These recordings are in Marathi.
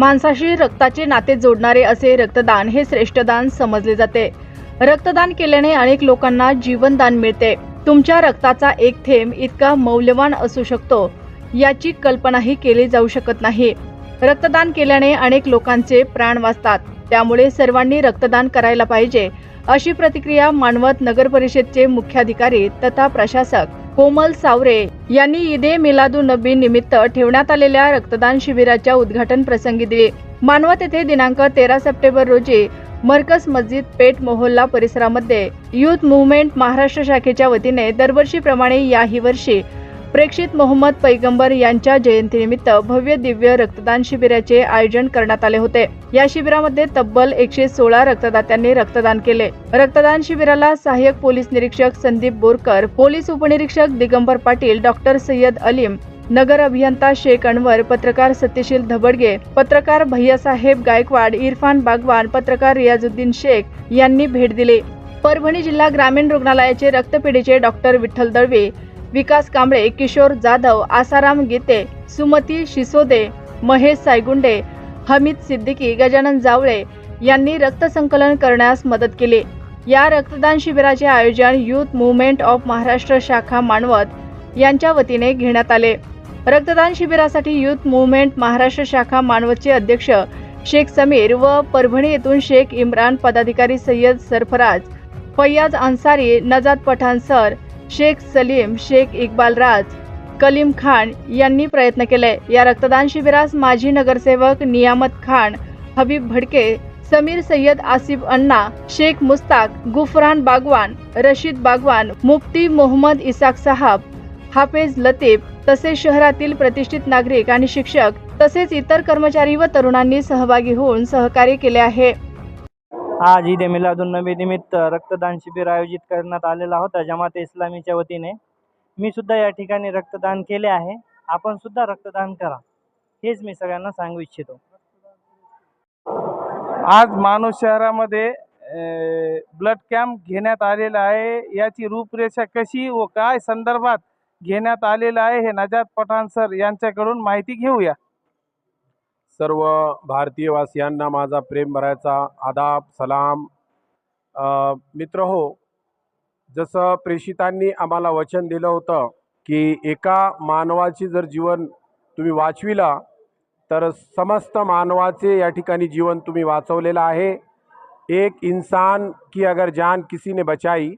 माणसाशी रक्ताचे नाते जोडणारे असे रक्तदान हे श्रेष्ठदान समजले जाते. रक्तदान केल्याने अनेक लोकांना जीवनदान मिळते. तुमच्या रक्ताचा एक थेंब इतका मौल्यवान असू शकतो याची कल्पनाही केली जाऊ शकत नाही. रक्तदान केल्याने अनेक लोकांचे प्राण वाचतात. त्यामुळे सर्वांनी रक्तदान करायला पाहिजे अशी प्रतिक्रिया मानवत नगर परिषदचे मुख्याधिकारी तथा प्रशासक कोमल सावरे यांनी ईदे मिलादू नबी निमित्त ठेवण्यात आलेल्या रक्तदान शिबिराच्या उद्घाटन प्रसंगी दिली. मानवत येथे दिनांक तेरा सप्टेंबर रोजी मरकस मस्जिद पेठ मोहल्ला परिसरामध्ये युथ मुवमेंट महाराष्ट्र शाखेच्या वतीने दरवर्षीप्रमाणे याही वर्षी प्रेक्षित मोहम्मद पैगंबर यांच्या जयंतीनिमित्त भव्य दिव्य रक्तदान शिबिराचे आयोजन करण्यात आले होते. या शिबिरामध्ये तब्बल एकशे सोळा रक्तदात्यांनी रक्तदान केले. रक्तदान शिबिराला सहाय्यक पोलीस निरीक्षक संदीप बोरकर पोलीस उपनिरीक्षक दिगंबर पाटील डॉक्टर सय्यद अलीम नगर अभियंता शेख अनवर पत्रकार सत्यशील धबडगे पत्रकार भैयासाहेब गायकवाड इरफान बागवान पत्रकार रियाजुद्दीन शेख यांनी भेट दिली. परभणी जिल्हा ग्रामीण रुग्णालयाचे रक्तपेढीचे डॉक्टर विठ्ठल दळवे विकास कांबळे किशोर जाधव आसाराम गीते सुमती शिसोदे महेश सायगुंडे हमीद सिद्दीकी गजानन जावळे यांनी रक्तसंकलन करण्यास मदत केली. या रक्तदान शिबिराचे आयोजन युथ मुवमेंट ऑफ महाराष्ट्र शाखा मानवत यांच्या वतीने घेण्यात आले. रक्तदान शिबिरासाठी युथ मुवमेंट महाराष्ट्र शाखा मानवतचे अध्यक्ष शेख समीर व परभणी येथून शेख इम्रान पदाधिकारी सय्यद सरफराज फैयाज अन्सारी नजाद पठाण सर शेख सलीम शेख इक्बाल राज कलीम खान यांनी प्रयत्न केले. या रक्तदान शिबिरास माजी नगरसेवक नियामत खान हबीब भडके समीर सय्यद आसिफ अण्णा शेख मुस्ताक गुफरान बागवान रशीद बागवान मुफ्ती मोहम्मद इसाक साहब हाफेज लतीफ तसेच शहरातील प्रतिष्ठित नागरिक आणि शिक्षक तसेच इतर कर्मचारी व तरुणांनी सहभागी होऊन सहकार्य केले आहे. आज ईद मिलादुन नबी निमित्त रक्तदान शिबिर आयोजित करण्यात आलेला होता. जमात इस्लामीच्या वतीने मी सुद्धा या ठिकाणी रक्तदान केले आहे. आपण सुद्धा रक्तदान करा. हेच मी सगळ्यांना सांगू इच्छितो. आज माणूस शहरामध्ये ब्लड कॅम्प घेण्यात आलेला आहे. याची रूपरेषा कशी व काय संदर्भात घेण्यात आलेलं आहे हे नजात पठाण सर यांच्याकडून माहिती घेऊया. सर्व भारतीयवासियांना माझा प्रेम भरायचा आदाब सलाम. मित्र हो जसं प्रेषितांनी आम्हाला वचन दिलं होतं की एका मानवाची जर जीवन तुम्ही वाचविला तर समस्त मानवाचे या ठिकाणी जीवन तुम्ही वाचवलेलं आहे. एक इंसान की अगर जान किसी ने बचाई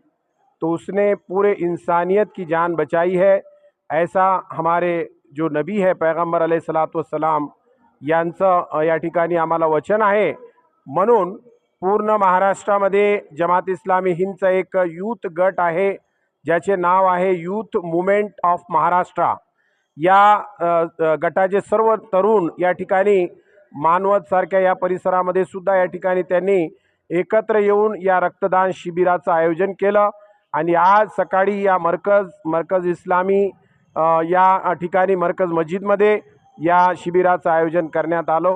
तो उसने पूरे इंसानियत की जान बचाई है. ऐसा हमारे जो नबी है पैगंबर सलाम यांचं या ठिकाणी आम्हाला वचन आहे. म्हणून पूर्ण महाराष्ट्रामध्ये जमात इस्लामी हिंदचं एक यूथ गट आहे ज्याचे नाव आहे यूथ मुवमेंट ऑफ महाराष्ट्र. या गटाचे सर्व तरुण या ठिकाणी मानवतसारख्या या परिसरामध्ये सुद्धा या ठिकाणी त्यांनी एकत्र येऊन या रक्तदान शिबिराचं आयोजन केलं. आणि आज सकाळी या मरकज मरकज इस्लामी या ठिकाणी मरकज मस्जिदमध्ये या शिबिराचं आयोजन करण्यात आलं.